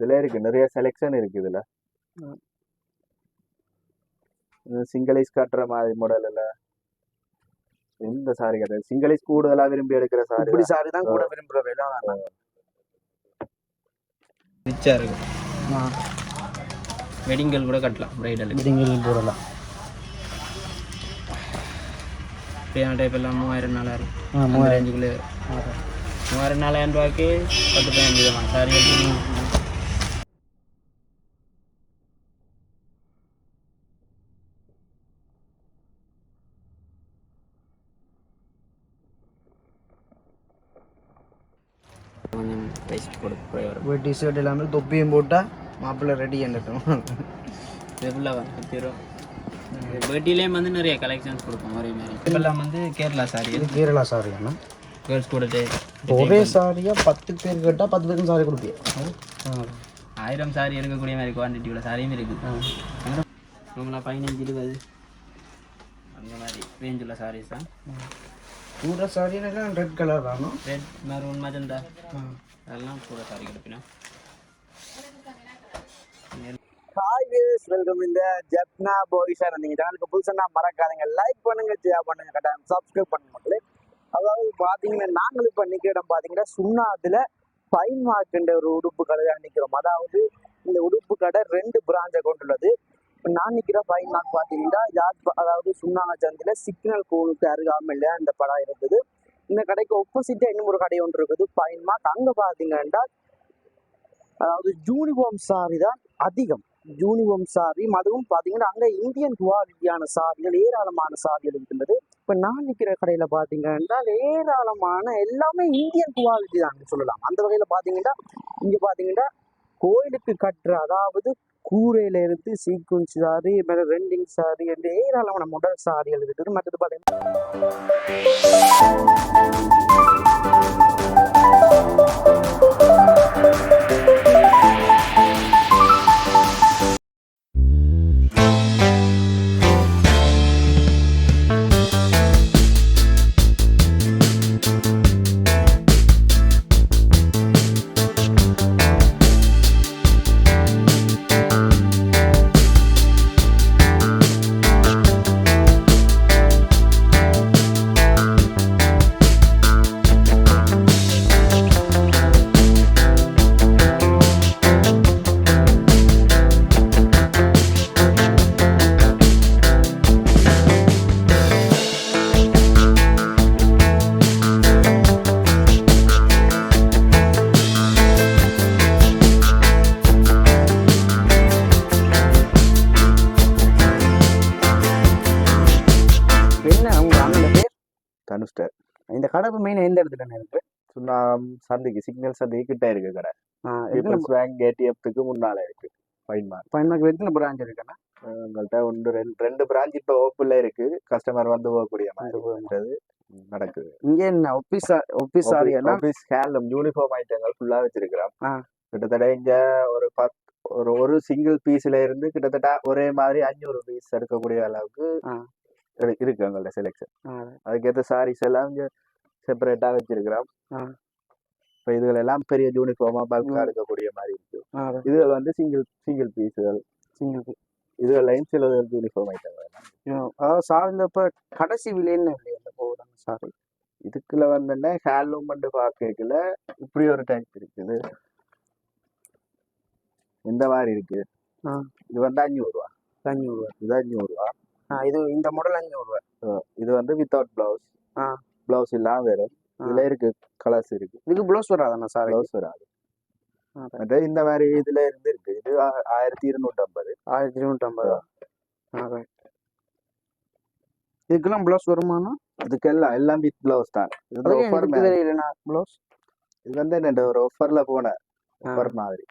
இதுல இருக்கு. நிறைய செலெக்ஷன் இருக்கு இதுல. சிங்கிளைஸ் கட்டுற மாதிரி மாடல்ல எந்த சாரி கட்டுறது சிங்கிளைஸ் கூடுதலா விரும்பி எடுக்கிற சாரி இப்படி சாரி தான் கூட விரும்புற வேலை ரிச்சாக இருக்கும் வெட்டிங்கல் கூட கட்டலாம் ப்ரைடலுக்கு பிடிங்களும் போடலாம். இப்படியான டைப் எல்லாம் மூவாயிரம் நாலாயிரம். ஆ, அந்த ரேஞ்சுக்குள்ளே மூவாயிரம் நாலாயிரம் ரூபாய்க்கு பத்து பதினஞ்சு விதமான சாரிகள் வரும் போய் டிஷர்ட் எல்லாமே தொப்பியும் போட்டால் மாப்பிள்ளை ரெடி என்னட்டும் ஃபுல்லாக வந்து பத்திரும் பேட்டிலேயும் வந்து நிறைய கலெக்ஷன்ஸ் கொடுப்போம் ஒரே மாதிரி. இப்போல்லாம் வந்து கேரளா சாரி இது கேரளா சாரி அண்ணா. கேர்ள்ஸ் கூட இப்போ ஒரே சாரியாக பத்து பேர் கேட்டால் பத்து பேருக்கும் சாரி கொடுப்பியா? ஆயிரம் சாரி இருக்கக்கூடிய மாதிரி குவான்டிட்டியோட சாரியும் இருக்குது. நம்மளா பதினஞ்சு இருபது. அந்த மாதிரி ரேஞ்ச் உள்ள சாரீஸ் தான். கூட சாரியெல்லாம் ரெட் கலர் தானோ ரெட் மெரூன் மஜந்தா அதெல்லாம் கூட சாரி கொடுப்பினா. ஹாய் வேஸ் வெல்கம் இந்த ஜப்னா போய்ஸார் நீங்கள் சேனலுக்கு புதுசாக மறக்காதீங்க. லைக் பண்ணுங்க ஷேர் பண்ணுங்க கட்டாயம் சப்ஸ்கிரைப் பண்ணுங்க மக்களே. அதாவது பார்த்தீங்கன்னா நாங்கள் இப்போ நிற்கிற இடம் பார்த்தீங்கன்னா சுண்ணாத்துல பைன் மார்க்கின்ற ஒரு உடுப்பு கடை தான் நிற்கிறோம் அதாவது இந்த உடுப்பு கடை ரெண்டு பிராஞ்சை கொண்டுள்ளது இப்போ நான் நிற்கிற பைன் மார்க் பார்த்தீங்கன்னா யாழ் அதாவது சுண்ணாங்க சந்தில் சிக்னல் கோனுக்கு அருகாமல் இந்த படம் இருக்குது இந்த கடைக்கு ஒப்போசிட்டாக இன்னும் ஒரு கடை ஒன்று இருக்குது. பைன் மார்க் அங்கே பார்த்தீங்கன்னா அதாவது யூனிஃபார்ம் சாரி தான் அதிகம். யூனிஃபார்ம் சாரி அதுவும் பார்த்தீங்கன்னா அங்கே இந்தியன் குவாலிட்டியான சாரிகள் ஏராளமான சாரிகள் இருக்கின்றது. இப்போ நான் நிற்கிற கடையில் பார்த்தீங்கன்னா ஏராளமான எல்லாமே இந்தியன் குவாலிட்டி தான் சொல்லலாம். அந்த வகையில் பார்த்தீங்கன்னா இங்கே பார்த்தீங்கன்னா கோயிலுக்கு கட்டுற அதாவது கூரையில இருந்து சீக்வன்ஸ் சாரி மேலே ரெண்டிங் சாரி என்று ஏராளமான முதல் சாரிகள் எழுதிட்டு மற்றது பார்த்தீங்கன்னா மெயின் எந்த இடத்துல இருக்கு? சுண்ணாம் சந்தைக்கு சிக்னல் சந்தைக்கு கிட்ட இருக்கு கடை. பீப்புள்ஸ் பேங்க் ஏடிஎஃப்க்கு முன்னால இருக்கு. ஃபைன் மார்க் பையனுக்கு எத்தனை பிராஞ்ச் இருக்குண்ணா உங்கள்கிட்ட ஒன்று ரெண்டு ரெண்டு பிரான்ச் இப்போ ஓப்பன்ல இருக்கு. கஸ்டமர் வந்து போகக்கூடிய மாதிரி நடக்குது. இங்க என்ன? ஒப்பிஸ் ஒப்பிஸ் சாரி எல்லாம்? ஹேண்ட்லூம் யூனிஃபார்ம் ஐட்டங்கள் ஃபுல்லா வச்சிருக்கிறோம். கிட்டத்தட்ட இங்க ஒரு பத் ஒரு ஒரு சிங்கிள் பீஸ்ல இருந்து கிட்டத்தட்ட ஒரே மாதிரி அஞ்சூறு பீஸ் எடுக்கக்கூடிய அளவுக்கு இருக்கு எங்கள்ட்ட செலெக்ஷன். அதுக்கேற்ற சாரீஸ் எல்லாம் இங்க செப்பரேட்டா வச்சிருக்கிறோம். இப்போ இதுகள் எல்லாம் பெரிய யூனிஃபார்மா பல்கா ம். எடுக்கக்கூடிய மாதிரி இருக்கு. இதுகள் வந்து சிங்கிள் சிங்கிள் பீஸுகள் சிங்கிள் இதுகளையும் சில யூனிஃபார்ம் ஐட்டங்கள் அதாவது சாரியில் இப்போ கடைசி விலை என்ன விலை அந்த போகுதாங்க சாரி இதுக்குள்ள வந்து ஹேண்ட்லூம் பண்ணி பார்க்கல இப்படி ஒரு டைப் இருக்குது. இந்த மாதிரி இருக்கு. இது வந்து அஞ்சூறு ரூபா அஞ்சூறுவா இது அஞ்சூறு ரூபா ஆ இது இந்த மாடல் அஞ்சூறுவா இது வந்து வித்தவுட் பிளவுஸ் ஆ. பிளவுஸ் இல்லாம வேறு. இதுல இருக்கு கலர்ஸ் இருக்கு. இதுக்கு ப்ளவுஸ் வராதாண்ணா சாரி பிளவுஸ் வராது. இந்த மாதிரி இதுல இருந்து இருக்கு இது ஆயிரத்தி இருநூத்தி ஐம்பது ஆயிரத்தி இருநூற்றம்பது? இதுக்கெல்லாம் ப்ளவுஸ் வருமானா இதுக்கெல்லாம் எல்லாம் வித் பிளவுஸ் தான். இது ப்ளவுஸ் இது வந்து என்ன ஒரு ஆஃபர்ல போன ஆஃபர் மாதிரி.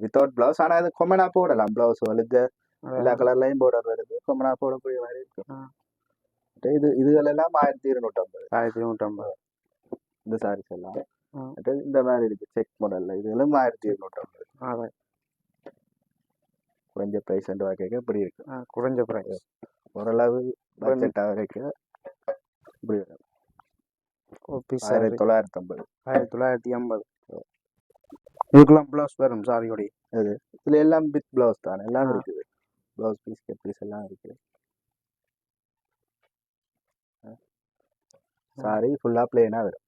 வித்தவுட் பிளவுஸ் ஆனா இது கொமனா போடலாம். பிளவுஸ் வந்து எல்லா கலர்லயும் போர்டர் வருது. கொமனா போடக்கூடிய மாதிரி இருக்கும். இது இதுகள் எல்லாம் ஆயிரத்தி இருநூத்தி ஐம்பது ஆயிரத்தி இருநூற்றம்பது இந்த சாரீஸ் எல்லாம் இந்த மாதிரி இருக்கு செக் மாடல்ல இதுகளும் ஆயிரத்தி அதான் குறைஞ்ச பிரைஸ் ரெண்டு வகைக்கு இப்படி இருக்கு குறைஞ்ச ப்ரைஸ் ஓரளவு பட்ஜெட் வரைக்கும் இப்படி வரும். பீஸ் ஆயிரத்தி தொள்ளாயிரத்தி ஐம்பது ஆயிரத்தி தொள்ளாயிரத்தி ஐம்பது இதுக்கெல்லாம் ப்ளவுஸ் வரும் சாரியோடைய இதுல எல்லாம் வித் பிளவுஸ் தான் எல்லாம். இருக்குது பிளவுஸ் பீஸ் கட் பீஸ் எல்லாம் இருக்கு சாரி ஃபுல்லா பிளேனா வரும்.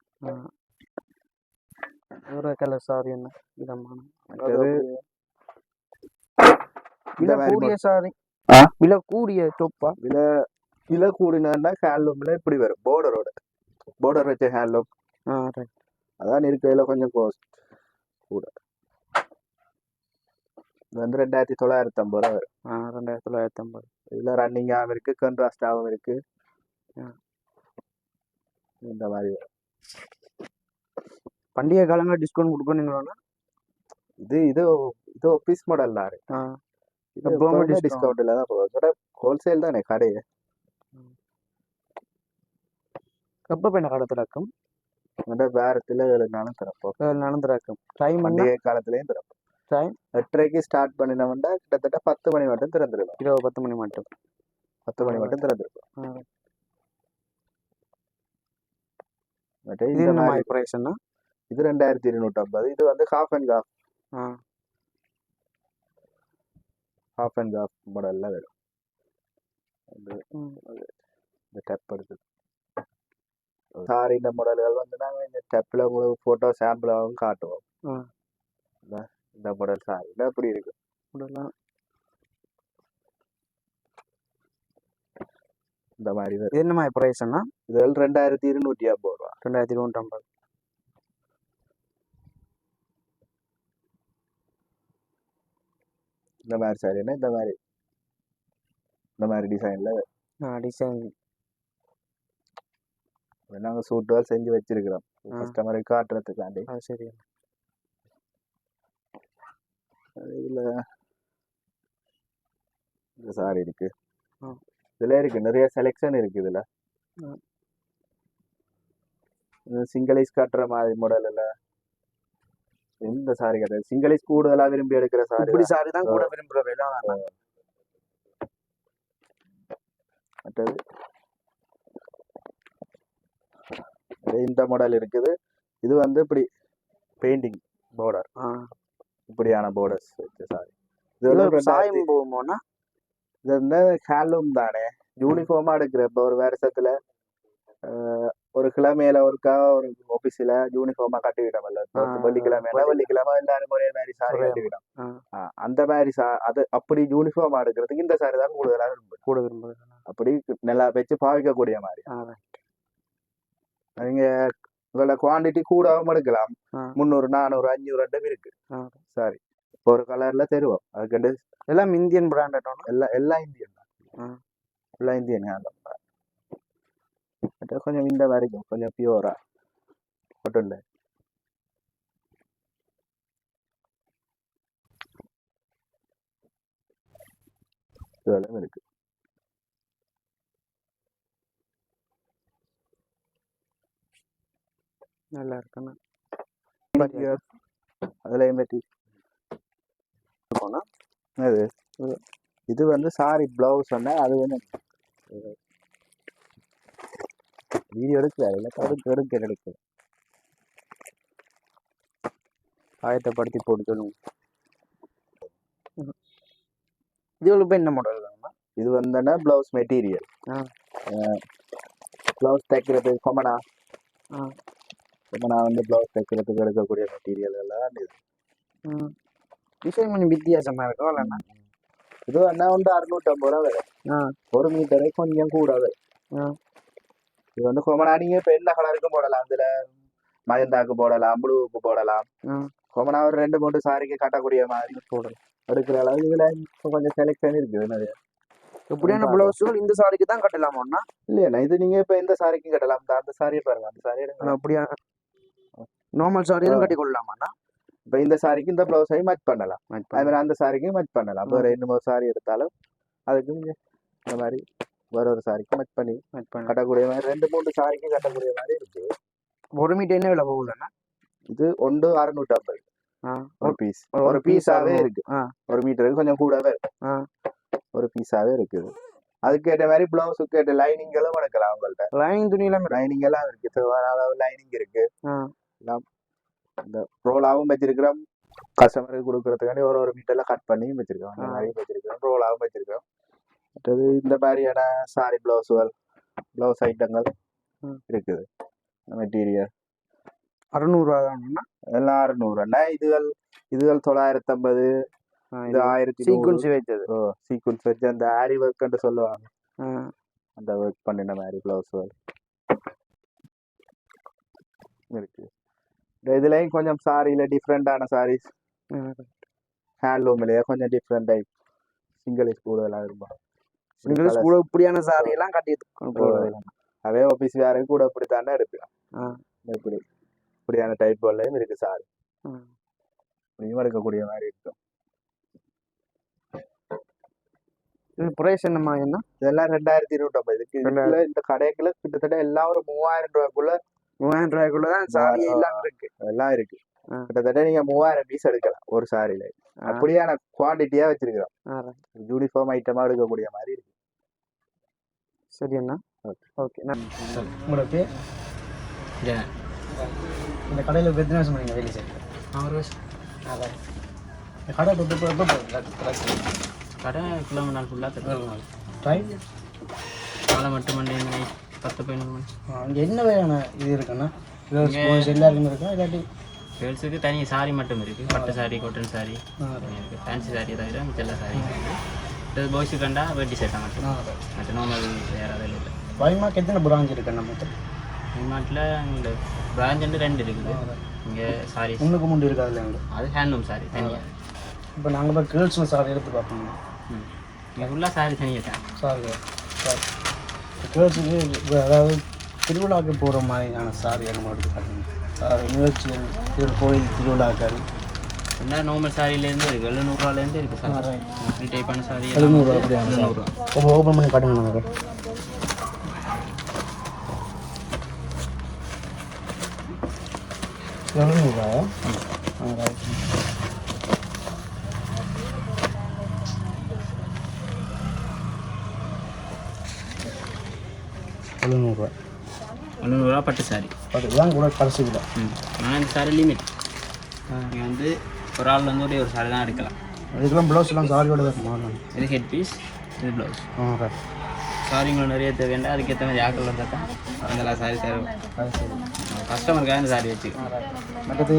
ஒரு கலர் சாரி என்ன? விதமான மற்றது இந்த விலை மாதிரி கூடிய சாரி ஆ? விலை கூடிய தொப்பா விலை விலை கூடினா ஹேண்ட்லூம்ல இப்படி வரும். பார்டரோட பார்டர் வச்ச ஹேண்ட்லூம் அதான் இருக்கையில கொஞ்சம் கோஸ்ட் கூட. இது வந்து ரெண்டாயிரத்தி தொள்ளாயிரத்தி ஐம்பது ரூபா வரும். ரெண்டாயிரத்தி தொள்ளாயிரத்தி ஐம்பது. இதுல ரன்னிங்காகவும் இருக்கு கண்ட்ராஸ்டாகவும் இருக்கு. இந்த மாதிரி. பண்டிகை காலங்களில் டிஸ்கவுண்ட் கொடுக்கணுங்களா இது இது இது ஆஃபீஸ் மாடல் ஆ. இது எப்பவுமே discount. டிஸ்கவுண்ட்ல தான் போகும். ஹோல்சேல் தானே கடையே. எப்போ போய் கடை திறக்கும். அந்த வேறத்துல நாளும் திறப்போம். நானும் திறக்கும். டைம் பண்டிகை காலத்துலயும் திறப்போம். Time? எட்டரைக்கு ஸ்டார்ட் பண்ணினோம்னா கிட்டத்தட்ட பத்து மணி மட்டும் திறந்துருக்கும் இரவு பத்து மணி மட்டும். பத்து மணி. மட்டும் திறந்துருக்கும் ஆ. மற்ற இது இந்த என்ன மாதிரி மாதிரி ப்ரைஸ்னா இது ரெண்டாயிரத்தி இருநூற்றி ஐம்பது இது வந்து half and half half and half மாடல்ல வரும். இது ம். இந்த டெப் எடுத்து சாரி இந்த மாடல்கள் வந்து நாங்கள் இந்த டெப்பில் உங்களுக்கு ஃபோட்டோ சாம்பிளாகவும் காட்டுவோம். இந்த- இந்த மாடல் சாரி எப்படி இருக்கு. இந்த மாதிரி வரும் இது என்ன மாதிரி ப்ரைஸ்னா இதில் ரெண்டாயிரத்தி இருநூற்றி ஐம்பது ரூபா. ரெண்டாயிரத்தி இருநூற்றி ஐம்பது இந்த மாதிரி சாரின்னா இந்த மாதிரி. இந்த மாதிரி டிசைனில் டிசைன் நாங்கள் சூட்டுவால் செஞ்சு வச்சிருக்கிறோம். கஸ்டமருக்கு காட்டுறதுக்காண்டி. சரி இதில். இந்த சாரி இருக்கு. ஆ. இதுல இருக்கு. நிறைய செலெக்ஷன் இருக்கு இதுல. சிங்கிளைஸ் காட்டுற மாதிரி மாடல் இல்ல இந்த சாரி கிடையாது. சிங்கிளைஸ் கூடுதலா விரும்பி எடுக்கிற சாரி இப்படி சாரி தான் கூட விரும்புகிற வேலை இது இந்த மாடல் இருக்குது. இது வந்து இப்படி பெயிண்டிங் பார்டர் இப்படியான பார்டர்ஸ் சாரி இது இதுல வந்து ஒரு சாயம் போகுமோனா இது வந்து ஹேண்ட்லூம் தானே யூனிஃபார்மா எடுக்கிற இப்போ ஒரு வருஷத்துல ஒரு கிழமையில ஒருக்கா ஒரு ஆபீஸ்ல யூனிஃபார்மா கட்டிக்கிட்டோம்ல ஆ, வெள்ளிக்கிழமை எல்லாரும் ஒரே மாதிரி சாரி கட்டிக்கிட்டோம் அந்த மாதிரி சா அது அப்படி யூனிஃபார்மா எடுக்கிறதுக்கு இந்த சாரி தான் கூடுதலாக விரும்புது கூட விரும்புகிறது அப்படி நல்லா வச்சு பாவிக்கக்கூடிய மாதிரி. நீங்க உங்களோட குவாண்டிட்டி கூடவும் எடுக்கலாம். முந்நூறு நானூறு அஞ்சூறு ரெண்டும் இருக்கு. சாரி ஒரு கலர்ல தருவோம் அதுக்கு எல்லாம் இந்தியன் பிராண்டட் எல்லாம் எல்லாம் இந்தியன் தான் ஆ. எல்லாம் இந்தியன் ஹேண்ட்லூம் தான் மற்ற கொஞ்சம் இந்த மாதிரி இருக்கும் கொஞ்சம் பியூரா கொட்டன்ல இதெல்லாம் இருக்கு நல்லா இருக்குண்ணா அதுலயும் பற்றி போனா அது. இது வந்து சாரி பிளவுஸ் சொன்னா அது வந்து வீடியோ எடுக்கல இல்லை எடுக்க எடுக்க எடுக்க ஆயத்தப்படுத்தி போட்டு சொல்லுங்க. இதுல போய் என்ன மாடல் தாங்கண்ணா இது வந்தோன்னா பிளவுஸ் மெட்டீரியல். பிளவுஸ் தைக்கிறது கொமனா. கொமனா வந்து பிளவுஸ் தைக்கிறதுக்கு எடுக்கக்கூடிய மெட்டீரியல் எல்லாம் இது. டிசைன் கொஞ்சம் வித்தியாசமா இருக்கும் இல்லைண்ணா இது வேணா வந்து அறுநூற்றம்பது ரூபா வரும். ஒரு மீட்டரை கொஞ்சம் கூட வரும். ஆ. இது வந்து கொமனா நீங்க இப்ப எல்லா கலருக்கும் போடலாம். அதுல மஜந்தாக்கு போடலாம் ப்ளூவுக்கு போடலாம். கொமனா ஒரு ரெண்டு மூணு சாரிக்கு கட்டக்கூடிய மாதிரி போடலாம். எடுக்கிற அளவு இதுல கொஞ்சம் செலெக்ஷன் இருக்குது நிறைய. எப்படியான ரொம்ப பிளவுஸுகள் இந்த சாரிக்கு தான் கட்டலாமாண்ணா இல்லையா இது நீங்க இப்ப எந்த சாரிக்கும் கட்டலாம்? அந்த சாரியை பாருங்க அந்த சாரி எடுங்க. அப்படியா? நார்மல் சாரியும் கட்டி கொள்ளலாமாண்ணா இப்ப இந்த சாரிக்கு இந்த பிளவுஸையும் மேட்ச் பண்ணலாம். அது மாதிரி அந்த சாரிக்கும் மேட்ச் பண்ணலாம். வேற இன்னும் ஒரு சாரி எடுத்தாலும் அதுக்கு இந்த மாதிரி வேற ஒரு சாரிக்கு மேட்ச் பண்ணி Match பண்ணலாம். கட்டக்கூடிய மாதிரி ரெண்டு மூணு சாரிக்கு கட்டக்கூடிய மாதிரி இருக்கு. ஒரு மீட்டர் என்ன விலை போகுதுண்ணா இது ஒன்று அறுநூற்றி ஐம்பது ஆ ஒரு பீஸ் ஒரு பீஸாவே. இருக்கு. ஒரு மீட்டருக்கு கொஞ்சம் கூடவே இருக்கு. ஆ. ஒரு பீஸாவே இருக்குது. அதுக்கேற்ற மாதிரி பிளவுஸுக்கு ஏற்ற லைனிங்களும் எடுக்கலாம் உங்கள்ட்ட. லைனிங் துணி எல்லாமே. லைனிங் எல்லாம் இருக்கு. லைனிங் இருக்கு. இந்த ரோலாவும் வச்சிருக்கிறோம். கஸ்டமருக்கு கொடுக்கறதுக்காண்டி ஒரு ஒரு மீட்டர்ல கட் பண்ணி வச்சிருக்கோம் அந்த மாதிரி வச்சிருக்கோம் ரோலாகவும் வச்சிருக்கோம் மற்றது இந்த மாதிரியான சாரி பிளவுஸுகள் பிளவுஸ் ஐட்டங்கள். இருக்குது. மெட்டீரியல் அறுநூறுவா தானா எல்லாம் அறுநூறுண்ணா இதுகள் இதுகள் தொள்ளாயிரத்தி ஐம்பது இது ஆயிரத்தி சீக்வன்ஸ் வைத்தது ஓ சீக்வன்ஸ் வச்சு அந்த ஆரி ஒர்க்னு சொல்லுவாங்க. அந்த ஒர்க் பண்ணின மாதிரி பிளவுஸுகள் இருக்கு. இதுலயும் கொஞ்சம் சாரியில டிஃப்ரெண்டான சாரீஸ். ஹேண்ட்லூம்லயே கொஞ்சம் டிஃப்ரெண்ட் டைப் சிங்கிள் கூடுதலாக இருக்கும். சிங்கிள்ஸ் கூட இப்படியான சாரி எல்லாம் கட்டி அதே ஆஃபீஸ் வேற கூட இப்படி தானே எடுக்கலாம். இப்படி இப்படியான டைப்லையும் இருக்கு சாரி. இப்படியும் எடுக்கக்கூடிய மாதிரி இருக்கும். இது பிரைஸ் என்னம்மா என்ன? இதெல்லாம் ரெண்டாயிரத்தி இருநூற்றம்பது இந்த கடைக்குள்ள கிட்டத்தட்ட எல்லாம் ஒரு மூவாயிரம் ரூபாய்க்குள்ள மூவாயிரம் ரூபாய்க்குள்ள தான் சாரி எல்லாம் இருக்கு. எல்லாம் இருக்கு. கிட்டத்தட்ட நீங்க மூவாயிரம் பீஸ் எடுக்கலாம் ஒரு சாரியில. அப்படியான குவான்டிட்டியா வச்சிருக்கிறோம். ஆ, யூனிஃபார்ம் ஐட்டமா எடுக்கக்கூடிய மாதிரி இருக்கு. சரி அண்ணா. ஓகே நான் உங்களோட பேர் இந்த கடையில் இப்போ எத்தனை வருஷம் பண்ணீங்க வேலை செய்ய ஒரு வருஷம். இந்த கடை இப்போ இப்போ எப்போ கடை கிலோமீட்டர் நாள் ஃபுல்லாக டைம் காலை மட்டும் நைட். பத்து பதினொரு மணி அங்கே என்ன வகையான இது கேர்ள்ஸ் பாய்ஸ் எல்லாருக்குமே இருக்கா? இல்லாட்டி கேர்ள்ஸுக்கு தனி சாரி மட்டும் இருக்குது பட்டு சாரி காட்டன் சாரி இருக்குது ஃபேன்சி சாரி தவிர மிச்ச எல்லா சாரி இருக்குது பாய்ஸுக்கு கண்டா வெட்டி சேட்டை மட்டும். மற்ற நார்மல் வேறு அதில் இல்லை. வைமாக்கு எத்தனை பிராஞ்ச் இருக்குண்ணா மொத்தம்? தமிழ்நாட்டில் எங்களுக்கு பிரான்ச் வந்து ரெண்டு இருக்குது. இங்கே சாரி முன்னுக்கு முண்டு இருக்காதுல்ல எங்களுக்கு? அது ஹேண்ட்லூம் சாரி தனியாக இப்போ நாங்கள் இப்போ கேர்ள்ஸில் சாரி எடுத்து பார்ப்போம். ம். இங்கே ஃபுல்லாக சாரி தனியாக தான் சாரி சாரி கேர்ள்ஸுக்கு இப்போ அதாவது திருவிழாவுக்கு போகிற மாதிரியான சாரி நம்ம எடுத்து சாரி நிகழ்ச்சிகள் திரு கோயில் திருவிழாக்கள். என்ன நார்மல் சாரிலேருந்து இருக்குது எழுநூறுவாலேருந்து இருக்குது சாரி. Free டைப்பான sorry. எழுநூறுவா அப்படியா? எழுநூறுவா. ஓப்பன் பண்ணி காட்டுங்க நமக்கு எழுநூறுவாயா எழுநூறுவா பட்டு சாரி பட் இதான் கூட கடைசி ம். ஆனால் இந்த சாரி லிமிட் நீங்கள் வந்து ஒரு ஆள் வந்து ஒரே ஒரு சாரி தான் எடுக்கலாம். இதுக்கெல்லாம் ப்ளவுஸ்லாம் சாரியோட தான் இது ஹெட் பீஸ் இது ப்ளவுஸ் ரைட் சாரிங்களும் நிறைய தேவைண்டா அதுக்கேற்ற மாதிரி ஆக்கள் வந்தால் தான் அதெல்லாம் சாரி சரி. கஸ்டமருக்காக இந்த சாரி வச்சு மற்றது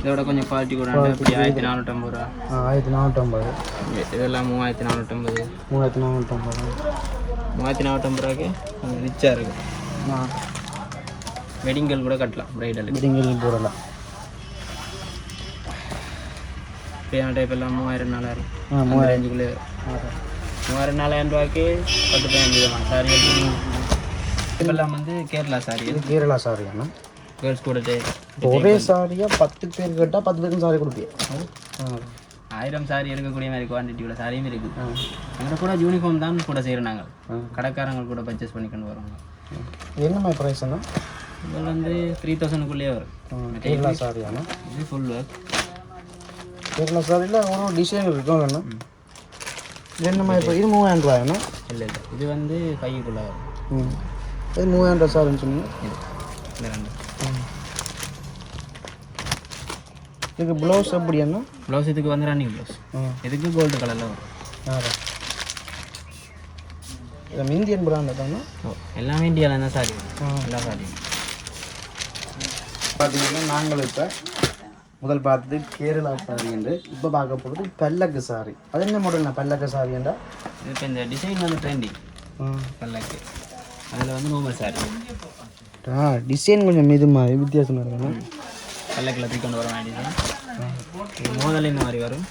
இதோட கொஞ்சம் குவாலிட்டி கூட. இப்படி ஆயிரத்தி நானூற்றம்பது ரூபா. ஆயிரத்தி நானூற்றம்பது. இதெல்லாம் மூவாயிரத்தி நானூற்றம்பது. மூவாயிரத்தி நானூற்றம்பது. மூவாயிரத்தி நானூற்றம்பது ரூபாய்க்கு கொஞ்சம் ரிச்சாக இருக்கும் ஆ வெட்டிங்கள் கூட கட்டலாம் ப்ரைடலுக்கு வெட்டிங்கில் போடலாம். இப்படியான டைப் எல்லாம் மூவாயிரம் நாலாயிரம். ரேஞ்சுக்குள்ளே மூவாயிரம். நாலாயிரம் ரூபாய்க்கு பத்து பதினஞ்சு விதமான சாரிகள் இப்பெல்லாம் வந்து கேரளா சாரி கேரளா சாரியாண்ணா கேர்ள்ஸ் கூட ஒரே சாரியாக பத்து பேர் கேட்டால் பத்து பேருக்கும் சாரி கொடுப்பியா ஆயிரம் சாரி இருக்கக்கூடிய மாதிரி குவான்டிட்டியோட சாரியும் இருக்குது. அங்கே கூட யூனிஃபார்ம் தான் கூட செய்கிறோம் நாங்கள் கடைக்காரங்க கூட பர்ச்சேஸ் பண்ணிக்கொண்டு வருவாங்க. என்ன மாதிரி ப்ரைஸ்ண்ணா இதில் வந்து த்ரீ தௌசண்ட்குள்ளேயே வரும். கேரளா சாரியாண்ணா? இது ஃபுல் ஒர்க் கேரளா சாரியில் ஒரு டிசைன் இருக்கும் அண்ணா இது என்ன மாதிரி இப்போ இது மூவாயிரம் ரூபாயாண்ணா? இல்லை இல்லை. இது வந்து கைக்குள்ளே வரும். ம். இது மூவாயிரம் ரூபா சாரின்னு சொன்னீங்க? இது. இந்த ரெண்டு. இதுக்கு ப்ளவுஸ் எப்படியாண்ணா? ப்ளவுஸ் இதுக்கு வந்து ரன்னிங் ப்ளவுஸ் இதுக்கு கோல்டு கலரில் வரும். இது இந்தியன் பிராண்ட் தானே? எல்லாமே இந்தியாவில் தான் சாரி எல்லா சாரியும். பார்த்தீங்கன்னா நாங்கள் இப்போ முதல் பார்த்தது கேரளா சாரி என்று இப்போ பார்க்க போகிறது பல்லக்கு சாரி அது என்ன மாடல்ண்ணா பல்லக்கு சாரிண்டா இது இப்போ இந்த டிசைன் வந்து ட்ரெண்டிங் பல்லக்கு. அதில் வந்து நார்மல் சாரி ஆ டிசைன் கொஞ்சம் இது மாதிரி வித்தியாசமாக இருக்குண்ணா பல்லக்கில் தூக்கி வர வேண்டிய டிசைன் மோதல் இந்த மாதிரி வரும்.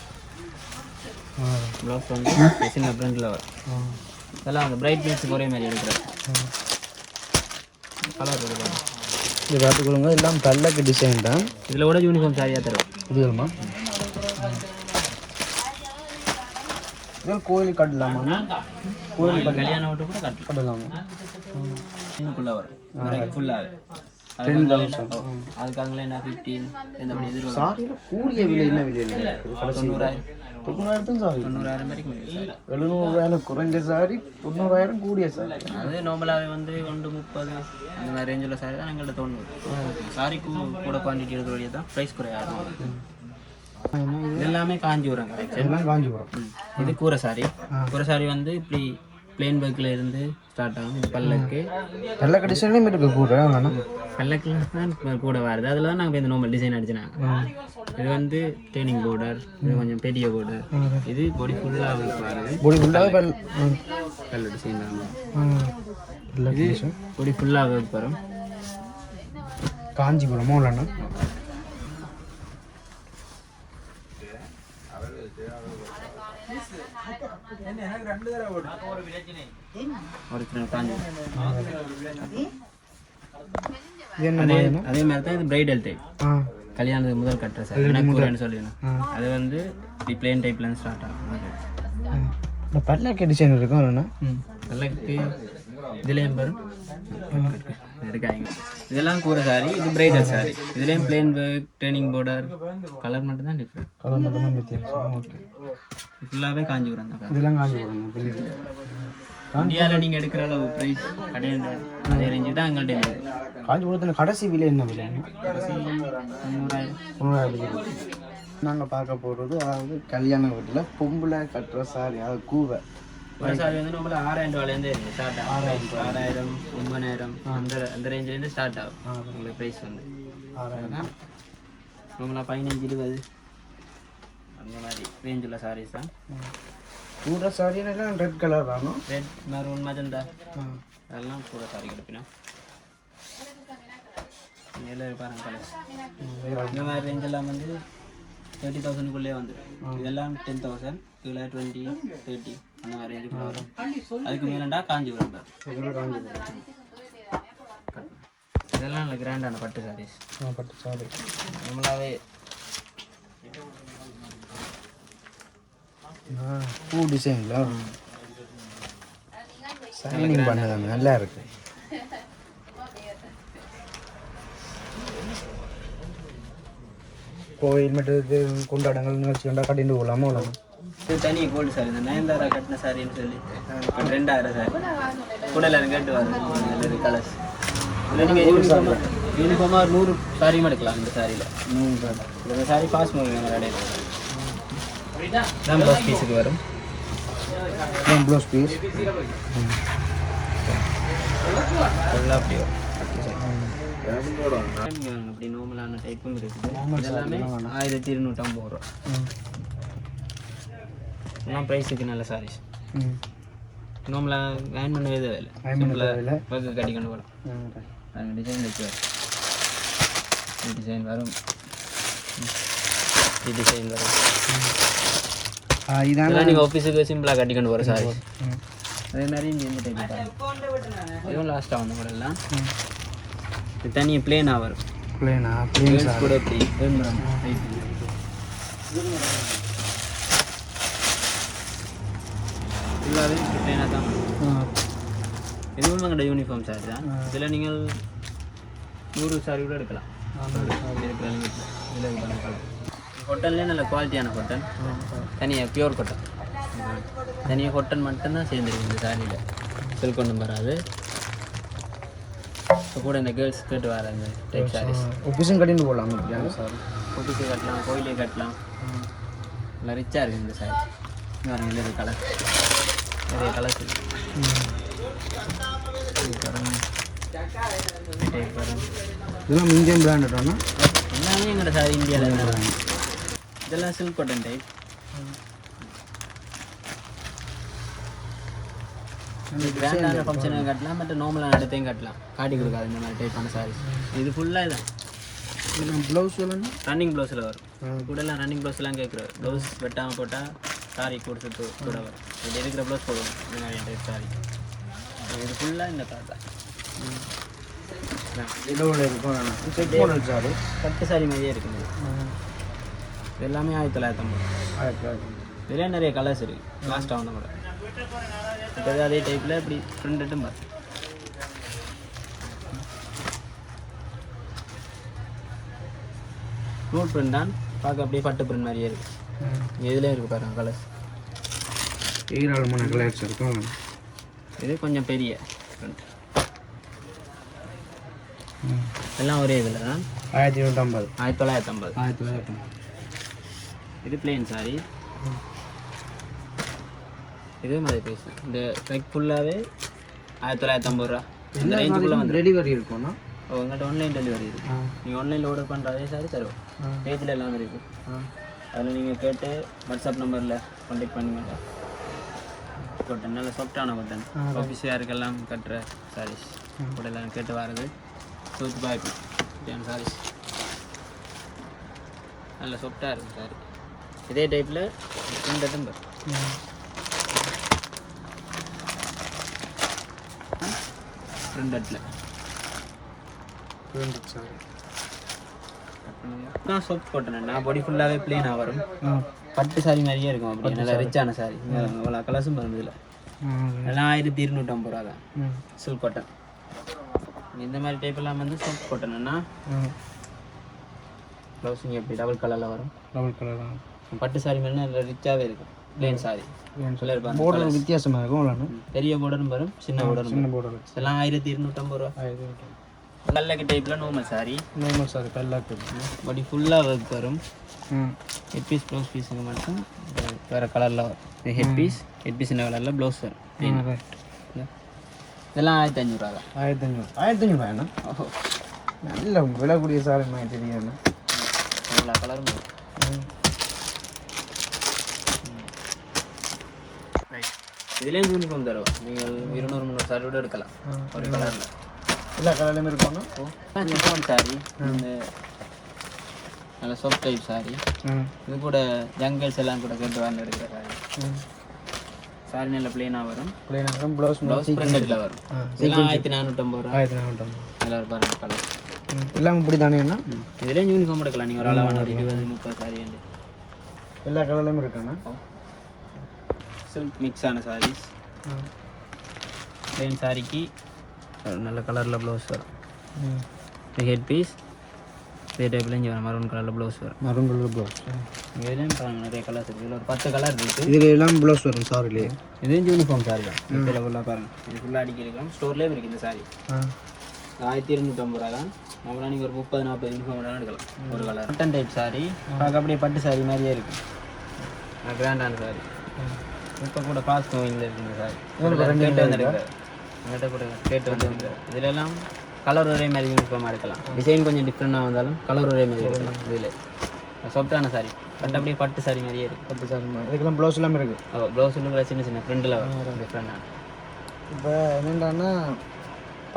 ப்ளவுஸ் வந்து சின்ன பிரிண்டில் வரும். இதெல்லாம் அந்த பிரைட் பீன்ஸுக்கு ஒரே மாதிரி எடுக்கிறது கலர் இருக்கு இது பார்த்துக்கொள்ளுங்க எல்லாம் பல்லக்கு டிசைன் தான். இதில் கூட யூனிஃபார்ம் சாரியாக தரும். இது வருமா கோயில் கட்டலாமா? கோயில் கல்யாணம் விட்டு கூட கட்டலாம். கட்டலாமா? இன்னுக்குள்ளே வரும். ஃபுல்லாக அதுக்காங்களே என்ன ஃபிஃப்டீன் இந்த மாதிரி எதிர்வரும் சாரியில் கூடிய விலை என்ன விலை? தொண்ணூறாயிரம். தொண்ணூறாயிரத்தும் சாரி தொண்ணூறாயிரம் வரைக்கும் எழுநூறுவாயில குறைஞ்ச சாரி தொண்ணூறாயிரம் கூடிய சாரி அது நார்மலாகவே வந்து ஒன்று முப்பது அந்த மாதிரி ரேஞ்சில் சாரி தான் எங்கள்கிட்ட தொண்ணூறு சாரி கூட குவான்டிட்டி எடுக்கிற வழியாக தான் ப்ரைஸ் குறையாது எல்லாமே காஞ்சிபுரம் கலெக்ஷன் காஞ்சிபுரம் இது கூரை சாரி கூரை சாரி வந்து இப்படி பிளேன் பேக்கில் இருந்து ஸ்டார்ட் ஆகும். இது பல்லக்கு. எல்லா கடிஷன்லையும் இருக்கு? கூட பல்லக்கில் தான் கூட வருது. அதில் தான் நாங்கள் இந்த நார்மல் டிசைன் அடிச்சினாங்க இது வந்து ட்ரைனிங் border இது கொஞ்சம் பெரிய border. இது பொடி ஃபுல்லாக வருது. பொடி ஃபுல்லாக பல் கல் டிசைன் தான் இது பொடி ஃபுல்லாக வரும். காஞ்சிபுரமோ இல்லைண்ணா ஒரிஜினல் காஞ்சி இது என்ன அதே மாதிரி தான் இது பிரைடல் டைப் ஆ கல்யாணத்துக்கு முதல் கட்டுற சார் எனக்கு சொல்லிடணும் அது வந்து இப்படி பிளேன் டைப்லேருந்து ஸ்டார்ட் ஆகும். இந்த பல்லாக்கு டிசைன் இருக்கும் பல்லக்கு இதுலேயும் பாரு இருக்காங்க. இதெல்லாம் கூரை சாரி இது பிரைடல் சாரி இதுலேயும் plain work training border colour மட்டும் தான் டிஃப்ரெண்ட் கலர் மட்டும்தான் வித்தியாசம். ஓகே ஃபுல்லாகவே காஞ்சிபுரம் தான் இதெல்லாம் காஞ்சிபுரம் இந்தியாவில் நீங்கள் எடுக்கிற அளவு ப்ரைஸ் கடையில் அதே ரேஞ்சு தான் எங்கள்கிட்ட காஞ்சிபுரத்தில் கடைசி விலை என்ன விலை? தொண்ணூறாயிரம் நாங்கள் பார்க்க போகிறது அதாவது கல்யாண வீட்டில் பொம்பளை கட்டுற சாரி அதாவது கூவை. ஒரு சாரி வந்து நம்மள ஆறாயிரம் ரூபாயிலேருந்து ஸ்டார்ட் ஆகும் ஆறாயிரம் ஒன்பதாயிரம் அந்த அந்த ரேஞ்சிலேருந்து ஸ்டார்ட் ஆகும் உங்களுக்கு ப்ரைஸ் வந்து ஆறாயிரம் நம்மளா பதினஞ்சு இருபது அந்த மாதிரி ரேஞ்ச் உள்ள சாரீஸ் தான் கூற சாரியெல்லாம் ரெட் கலர் தானோ ரெட் மெரூன் மஜந்தா அதெல்லாம் கூட சாரி கிடைப்பினா எல்லாம் பாருங்க கலர்ஸ் இந்த மாதிரி ரேஞ்ச் எல்லாம் வந்து தேர்ட்டி தௌசண்ட்குள்ளே வந்துடும் இதெல்லாம் டென் தௌசண்ட் இதில் டுவெண்ட்டி தேர்ட்டி அந்த மாதிரி ரேஞ்சுக்குள்ள வரும் அதுக்கு மேலண்டா காஞ்சிபுரம் பாரு. காஞ்சிபுரம். இதெல்லாம் நல்ல கிராண்டான பட்டு சாரீஸ் பட்டு சாரி நம்மளாவே பூ டிசைன்ல சைனிங் பண்ணதாங்க நல்லா இருக்கு. கோயில் மட்டும் கொண்டாடங்கள் நிகழ்ச்சி கண்டா கட்டிட்டு போகலாமா அவ்வளோ இது தனி கோல்டு சாரி இந்த நயன்தாரா கட்டின சாரின்னு சொல்லி. ரெண்டாயிரம் சாரி கூட எல்லாரும் கேட்டு வரும் கலர்ஸ் இல்லை நீங்கள் யூனிஃபார்ம் யூனிஃபார்மாக ஒரு நூறு சாரியும் எடுக்கலாம் இந்த சாரியில் இந்த சாரி பாஸ் மூவிங் கடையில். தான் ப்ளவுஸ் பீஸுக்கு வரும். ப்ளவுஸ் பீஸ் ஃபுல்லாக அப்படி வரும். அப்படி நார்மலான டைப்பும் இருக்குது. இதெல்லாமே ஆயிரத்தி இருநூற்றம்பது ரூபா. எல்லாம் ப்ரைஸுக்கு நல்ல சாரீஸ் நார்மலாக அயன் பண்ண வேத பண்ண சிம்பிளாக. ஒர்க்கு கட்டி கொண்டு போகலாம் அந்த டிசைன் வச்சு டிசைன் வரும். இந்த டிசைன் வரும். இதெல்லாம் நீங்கள் ஆஃபீஸுக்கு சிம்பிளாக கட்டி கொண்டு போகிற சாரி அதே மாதிரி இங்கே இந்த டைப் இதுவும் லாஸ்ட்டாக வந்த மாடல்லாம் இது தனியாக பிளேனாக வரும். பிளேனா பிளேன் Girls கூட இப்படி. ஃபுல்லாகவே பிளேனாக தான். இதுவும் எங்களோட யூனிஃபார்ம் சாரி தான். இதில் நீங்கள் நூறு சாரி கூட எடுக்கலாம். இதில் பண்ணிக்கலாம் கொட்டன்லேயே நல்ல குவாலிட்டியான கொட்டன் தனியாக பியூர் கொட்டன் தனியாக கொட்டன் மட்டும்தான் சேர்ந்துருக்கு இந்த சாரியில் சில்க் ஒன்றும் வராது இப்போ கூட இந்த கேர்ள்ஸ் கேட்டு வர அந்த டைப் சாரீஸ் ஒபிஷன் போகலாம் சார் கொட்டிக்கு கட்டலாம் கோயிலே கட்டலாம். நல்லா ரிச்சாக இருக்குது இந்த சாரி பாருங்க இந்த கலர் நிறைய கலர்ஸ். இதெல்லாம் இந்தியன் பிராண்டடானா எல்லாமே எங்களோட சாரி இந்தியாவில் இருந்தாங்க இதெல்லாம் சில்க் காட்டன் டைப் கிராண்டான ஃபங்க்ஷனுக்கு கட்டலாம் பட் நார்மலான இடத்தையும் கட்டலாம். காட்டி கொடுக்காது இந்த மாதிரி டைப்பான சாரீஸ் இது ஃபுல்லாக இதான். ப்ளவுஸ் ரன்னிங் ப்ளவுஸில் வரும். கூடலாம் ரன்னிங் ப்ளவுஸ்லாம் கேட்குறோம் ப்ளவுஸ் வெட்டாமல் போட்டால் சாரி கொடுத்துட்டு கூட வரும் இது இருக்கிற ப்ளவுஸ் போடுவோம். டைப் சாரி இது ஃபுல்லாக இந்த கலர் தான். பட்டு சாரி மாதிரியே இருக்குது. எல்லாமே ஆயிரத்தி தொள்ளாயிரத்தி ஐம்பது. ஆயிரத்தி இதுலேயே நிறைய கலர்ஸ் இருக்குது லாஸ்ட்டாக வந்த கூட. இப்போ அதே டைப்பில் இப்படி பிரிண்ட்டும் பாரு நூல் பிரிண்ட் தான். பார்க்க அப்படியே பட்டு பிரிண்ட் மாதிரியே இருக்குது இதுலேயும் இருக்குது பாருங்க கலர்ஸ் ஏராளமான கலர்ஸ் இருக்கும். இது கொஞ்சம் பெரிய. எல்லாம் ஒரே இதில் தான். ஆயிரத்தி நூற்றம்பது ஆயிரத்தி தொள்ளாயிரத்தி ஐம்பது ஆயிரத்தி தொள்ளாயிரத்தி இது பிளெயின் சாரி இதே மாதிரி ப்ரைஸ் இந்த பெக் ஃபுல்லாகவே ஆயிரத்தி தொள்ளாயிரத்தி ஐம்பது ரூபா. இந்த ரேஞ்சுக்குள்ளே வந்து டெலிவரி இருக்கும்னா? உங்கள்கிட்ட ஆன்லைன் டெலிவரி இருக்கு. நீங்கள் ஆன்லைனில் ஆர்டர் பண்ணுற அதே சாரி தருவோம். பேஜில் எல்லாம் இருக்கு. அதில் நீங்கள் கேட்டு வாட்ஸ்அப் நம்பரில் கான்டாக்ட் பண்ணுங்க. கொட்டன் நல்ல சாஃப்டான கொட்டன். ஆஃபீஸியாருக்கெல்லாம் கட்டுற சாரீஸ். கூட எல்லாம் கேட்டு வர்றது சூத்து பாய்ப்பு சாரீஸ். நல்ல சாஃப்டாக இருக்கும் சாரி இதே டைப்பில் ரெண்டு டம்பர் ரெண்டு அட்டில் சாரி நான் சோப் போட்டேன் நான் பொடி ஃபுல்லாகவே ப்ளீனாக வரும். பட்டு சாரி மாதிரியே இருக்கும் அப்படி. நல்லா ரிச்சான சாரி இவ்வளோ கலர்ஸும் வரும் இதில் ஆயிரத்தி இருநூற்றம்பது ரூபா தான். சில்க் காட்டன் இந்த மாதிரி டைப் எல்லாம் வந்து சில்க் காட்டன்னா ப்ளவுஸிங் எப்படி டபுள் கலரில் வரும். டபுள் கலர் பட்டு சாரி மாதிரி நல்லா ரிச்சாகவே இருக்கும். ப்ளேன் சாரி போர்டர் வித்தியாசமாக இருக்கும் பெரிய பார்டரும் வரும் சின்ன பார்டரும் சின்ன போர்டர் எல்லாம் ஆயிரத்தி இருநூற்றம்பது ரூபா கல்லக்கு டைப்பில் நார்மல் சாரி நார்மல் சாரி கல்லாக்கு பாடி ஃபுல்லாக ஒர்க் வரும். ம். ஹெட் பீஸ் ப்ளவுஸ் பீஸுக்கு மட்டும் வேறு கலரில் வரும். ஹெட் பீஸ் ஹெட் பீஸ் என்ன கலரில் ப்ளவுஸ் வரும். இதெல்லாம் ஆயிரத்தி அஞ்சூறுவா தான். ஆயிரத்தி அஞ்சூறு ஆயிரத்தி அஞ்சூறு என்ன நல்ல விலை கூடிய சாரி மாதிரி தெரியும் எல்லா கலரும் இதுலேயும் யூனிஃபார்ம் தருவா நீங்கள் இருநூறு முந்நூறு சாரி கூட எடுக்கலாம். ஒரு கலரில் எல்லா கலர்லையுமே இருப்பாங்க. யூனிஃபார்ம் சாரி இந்த நல்ல சாஃப்ட் டைப் சாரி இது கூட ஜங்கல்ஸ் எல்லாம் கூட கேட்டு வாங்க எடுக்கிற சாரி சாரி நல்ல பிளெயினாக வரும். பிளேன் இருக்கும் ப்ளவுஸ் ப்ளவுஸ் பிரிண்டடில் வரும். இதெல்லாம் ஆயிரத்தி நானூற்றம்பது ரூபா. ஆயிரத்தி நானூறு எல்லாரும் பாருங்க கலர் எல்லாம் இப்படி தானே என்ன? இதுலேயும் யூனிஃபார்ம் எடுக்கலாம். நீங்கள் ஒரு அளவான ஒரு இருபது முப்பது சாரி எல்லா கலர்லையுமே இருக்காண்ணா? சில்க் மிக்ஸ் ஆன சாரீஸ் பிளெயின் சாரிக்கு நல்ல கலரில் ப்ளவுஸ் வரும் ஹெட் பீஸ் இதே இங்கே வரும் மரூன் கலரில் ப்ளவுஸ் வரும் மரும் கலர் ப்ளவுஸ் இதுலேயும் பாருங்க நிறைய கலர்ஸ் இருக்குது இதில் ஒரு பத்து கலர் இருக்குது இதில் எல்லாம் ப்ளவுஸ் வரும் சாரிலேயே இதுவும் யூனிஃபார்ம் சாரி தான். இதில் ஃபுல்லாக பாருங்க. இது ஃபுல்லாக அடிக்க இருக்கலாம் ஸ்டோர்லேயும் இருக்குது இந்த சாரி ஆயிரத்தி இருநூற்றம்பது ரூபா தான். நம்மளாம் நீங்கள் ஒரு முப்பது நாற்பது யூனிஃபார்ம் வேணாலும் எடுக்கலாம். ஒரு கலர் காட்டன் டைப் சாரி பார்க்க அப்படியே பட்டு சாரி மாதிரியே இருக்கும் கிராண்டான சாரி இப்போ கூட பாஸ் கோவிங்கில் இருக்குங்க சாரி கேட்டு வந்துருக்காரு. என்கிட்ட கூட கேட்டு வந்து இதுல எல்லாம் கலர் ஒரே மாதிரி யூனிஃபார்மாக எடுக்கலாம். டிசைன் கொஞ்சம் டிஃப்ரெண்டாக வந்தாலும் கலர் ஒரே மாதிரி எடுக்கலாம். இதில். சாஃப்டான சாரி பட் அப்படியே பட்டு சாரி மாதிரியே இருக்கும் பத்து சாரி மாதிரி. இதுக்கெல்லாம் ப்ளவுஸ் எல்லாமே இருக்குது அவள் ப்ளவுஸ் உள்ள சின்ன சின்ன ஃப்ரெண்டில் வரும். டிஃப்ரெண்டான இப்போ என்னென்னா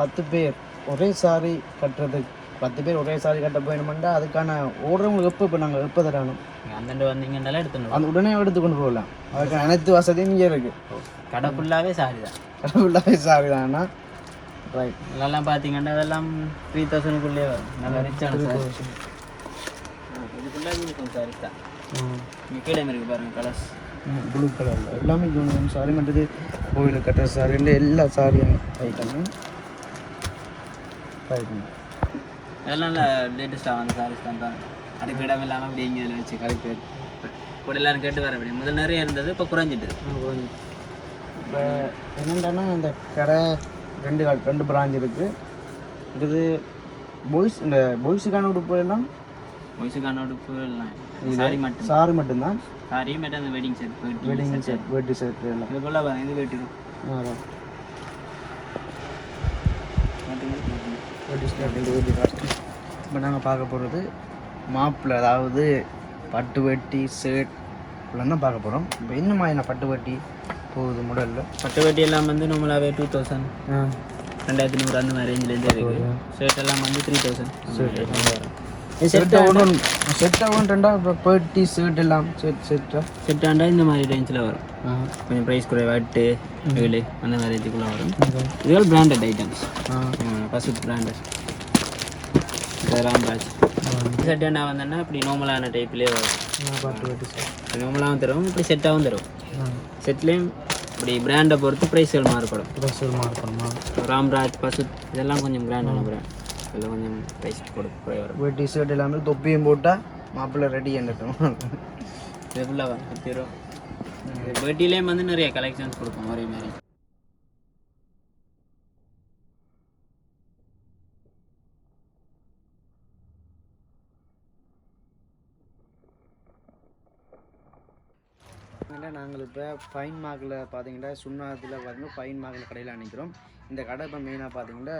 பத்து பேர் ஒரே சாரி கட்டுறது. பத்து பேர் ஒரே சாரி கட்ட போயணுமெண்டா அதுக்கான ஓடுறவங்களுக்கு எப்போ இப்போ நாங்கள் எப்போ தரணும் நீங்கள் அந்தண்டு வந்தீங்கன்னாலே எடுத்துடணும் அந்த உடனே எடுத்து கொண்டு போகலாம். அதுக்கான அனைத்து வசதியும் இங்கே இருக்குது கடை ஃபுல்லாகவே சாரி தான். கடவுளாவே சாரி தானா ரைட் இதெல்லாம் பார்த்தீங்கன்னா அதெல்லாம் த்ரீ தௌசண்ட்குள்ளே வரும். நல்ல ரிச்சான சாரி இது ஃபுல்லாக யூனிஃபார்ம் சாரி தான். கீழே இருக்கு பாருங்கள் கலர்ஸ் ப்ளூ கலரில் எல்லாமே யூனிஃபார்ம் சாரி மற்றது கோயிலுக்கு கட்டுற சாரி எல்லா சாரியும் ஐட்டமும் அதெல்லாம் லேட்டஸ்ட்டாக வந்த சாரீஸ் தான் தான். அதுக்கு இடம் இல்லாமல் அப்படி இங்கே வச்சு கரெக்ட் கூட எல்லாரும் கேட்டு வர அப்படி முதல் நிறைய இருந்தது இப்போ குறைஞ்சிட்டு இப்போ என்னென்னா இந்த கடை ரெண்டு ரெண்டு பிராஞ்ச் இருக்குது இது பாய்ஸ் இந்த பாய்ஸுக்கான உடுப்பு எல்லாம் வயசுக்கான உடுப்பு எல்லாம் சாரி மட்டும். சாரி மட்டும்தான். சாரி மட்டும் அந்த வெட்டிங் செட் வெட்டிங் செட் வேட்டி செட் எல்லாம். இது போல் இது வெட்டி இப்போ நாங்கள் பார்க்க போகிறது மாப்பிள்ளை அதாவது பட்டு வெட்டி ஷர்ட் இப்படிலாம் தான் பார்க்க போகிறோம் இப்போ என்ன மாதிரியான பட்டு வெட்டி? போகுது முடலில் பட்டு வெட்டி எல்லாம் வந்து நம்மளாவே டூ தௌசண்ட் ரெண்டாயிரத்தி நூறு அந்த மாதிரி ரேஞ்சிலேருந்து இருக்குது ஷர்ட் எல்லாம் வந்து த்ரீ தௌசண்ட் பேட்டி ஷர்ட் எல்லாம் செட் செட்டாக செட் ஆண்டா இந்த மாதிரி ரேஞ்சில் வரும். கொஞ்சம் ப்ரைஸ் குறைவா எட்டு ஏழு அந்த மாதிரி ரேஞ்சுக்குள்ளே வரும். இதுகள் பிராண்டட் ஐட்டம்ஸ் பசுத் பிராண்டட் இதெல்லாம் பேட்ச் செட் என்ன வந்தோன்னா இப்படி நார்மலான டைப்லேயே வரும். நார்மலாகவும் தரும் இப்படி செட்டாகவும் தரும். செட்லேயும் இப்படி பிராண்டை பொறுத்து ப்ரைஸ்கள் மாறுபடும். ட்ரெஸ்ஸுகள் மாறப்படுமா ராம்ராஜ் பசுத் இதெல்லாம் கொஞ்சம் பிராண்டான பிராண்ட் இதில் கொஞ்சம் ப்ரைஸ் கொடுத்து குறைய வரும் வேட்டி ஷர்ட் எல்லாமே தொப்பியும் போட்டால் மாப்பிள்ளை ரெடி என்னட்டும் வரும் பத்து ரூபா பேட்டிலேயும் வந்து நிறைய கலெக்ஷன்ஸ் கொடுப்போம் ஒரே மாதிரி. நாங்கள் இப்போ ஃபைன் மார்க்கில் பார்த்தீங்கன்னா சுண்ணாத்தில் பார்த்தீங்கன்னா ஃபைன் மார்க்கில் கடையில் அணிக்கிறோம். இந்த கடை இப்போ மெயினாக பார்த்தீங்கன்னா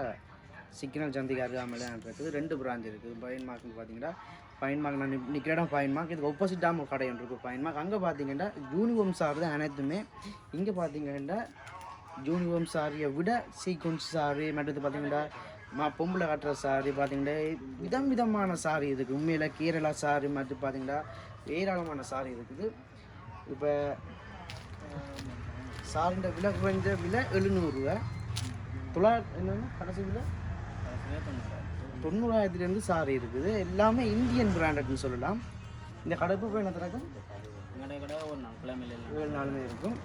சிக்னல் சந்திக்கு அருகாமையில் இருக்குது. ரெண்டு பிரான்ச் இருக்குது. ஃபைன் மார்க்னு பார்த்தீங்கன்னா ஃபைன் மார்க் நான் நிற்கிற இடம் ஃபைன் மார்க் இதுக்கு ஒப்போசிட்டாக ஒரு கடை ஒன்று இருக்குது ஃபைன் மார்க் அங்கே பார்த்தீங்கன்னா யூனிஃபார்ம் சார் தான் அனைத்துமே. இங்கே பார்த்தீங்கன்னா யூனிஃபார்ம் சாரியை விட சீக்வன்ஸ் சாரி மற்றது பார்த்தீங்கன்னா மா பொம்பளை கட்டுற சாரி பார்த்தீங்கன்னா விதம் விதமான சாரி இருக்குது. உண்மையில் கேரளா சாரி மற்றும் பார்த்தீங்கன்னா ஏராளமான சாரி இருக்குது. இப்போ சாரிൻ്റെ விலை குறைஞ்ச விலை எழுநூறுவா தொள்ளாயிரத்தி என்னென்ன கடைசி விலை? தொண்ணூறாயிரத்துலேருந்து சாரி இருக்குது. எல்லாமே இந்தியன் பிராண்டட்னு சொல்லலாம். இந்த கடைப்பு போய் என்ன எல்லாம் ஏழு நாளுமே இருக்கும்.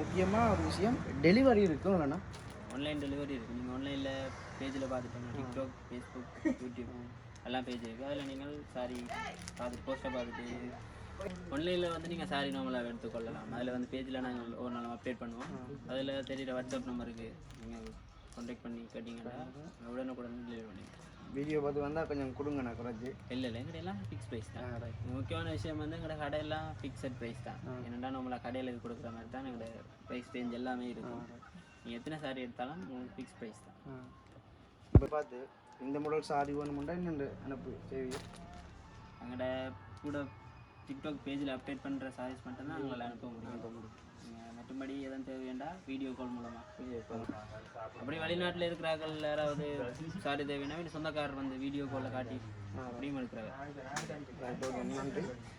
முக்கியமாக ஒரு விஷயம் டெலிவரி இருக்கும் இல்லைண்ணா? ஆன்லைன் டெலிவரி இருக்குது நீங்கள் ஆன்லைனில் பேஜில் பார்த்துட்டோம்னா டிக்டாக் ஃபேஸ்புக் யூடியூப் எல்லாம் பேஜ் இருக்குது அதில் நீங்கள் சாரி பார்த்துட்டு போஸ்ட்டை பார்த்துட்டு ஆன்லைனில் வந்து நீங்கள் சாரி நார்மலாக எடுத்துக்கொள்ளலாம் அதில் வந்து பேஜில் நாங்கள் ஒரு நாள் அப்டேட் பண்ணுவோம். அதில் தெரியுற வாட்ஸ்அப் நம்பருக்கு நீங்கள் கான்டாக்ட் பண்ணி கேட்டிங்கன்னா உடனுக்குடன் டெலிவரி பண்ணிடுவோம் வீடியோ பார்த்து வந்தால் கொஞ்சம் கொடுங்கண்ணா குறைச்சி. இல்லை இல்லை எங்கடையெல்லாம் ஃபிக்ஸ் ப்ரைஸ் தான். முக்கியமான விஷயம் வந்து எங்களோட கடையெல்லாம் ஃபிக்ஸட் ப்ரைஸ் தான். என்னடா நம்மள கடையில் கொடுக்குற மாதிரி தான் எங்களோட ப்ரைஸ் ரேஞ்ச் எல்லாமே இருக்கும். நீங்கள் எத்தனை சாரி எடுத்தாலும் உங்களுக்கு ஃபிக்ஸ் ப்ரைஸ் தான். இப்போ பார்த்து இந்த மாடல் சாரி வேணுமுண்டா இன்னும் அனுப்பு சரி எங்களோட கூட டிக்டாக் பேஜில் அப்டேட் பண்ணுற சாரீஸ் மட்டும்தான் எங்களால் அனுப்ப முடியும். மற்றபடி எதுவும் தேவையாண்டா? வீடியோ கால் மூலமாக வீடியோ கால் அப்படி வெளிநாட்டில் இருக்கிறார்கள் யாராவது சாரி தேவைன்னா சொந்தக்காரர் வந்து வீடியோ காலில் காட்டி அப்படியும் இருக்கிறாங்க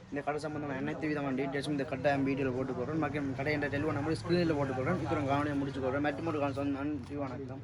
இந்த கடை சம்பந்தமாக அனைத்து விதமான டீட்டெயில்ஸும் இந்த கட்டாயம் வீடியோவில் போட்டு போடுறோம் மக்கள் கடை என்ற டெலிஃபோன் நம்பர் ஸ்க்ரீனில் போட்டு போடுறோம் இப்போ கவனியை முடிச்சு போடுறோம் மற்ற மட்டும் நன்றி வணக்கம்.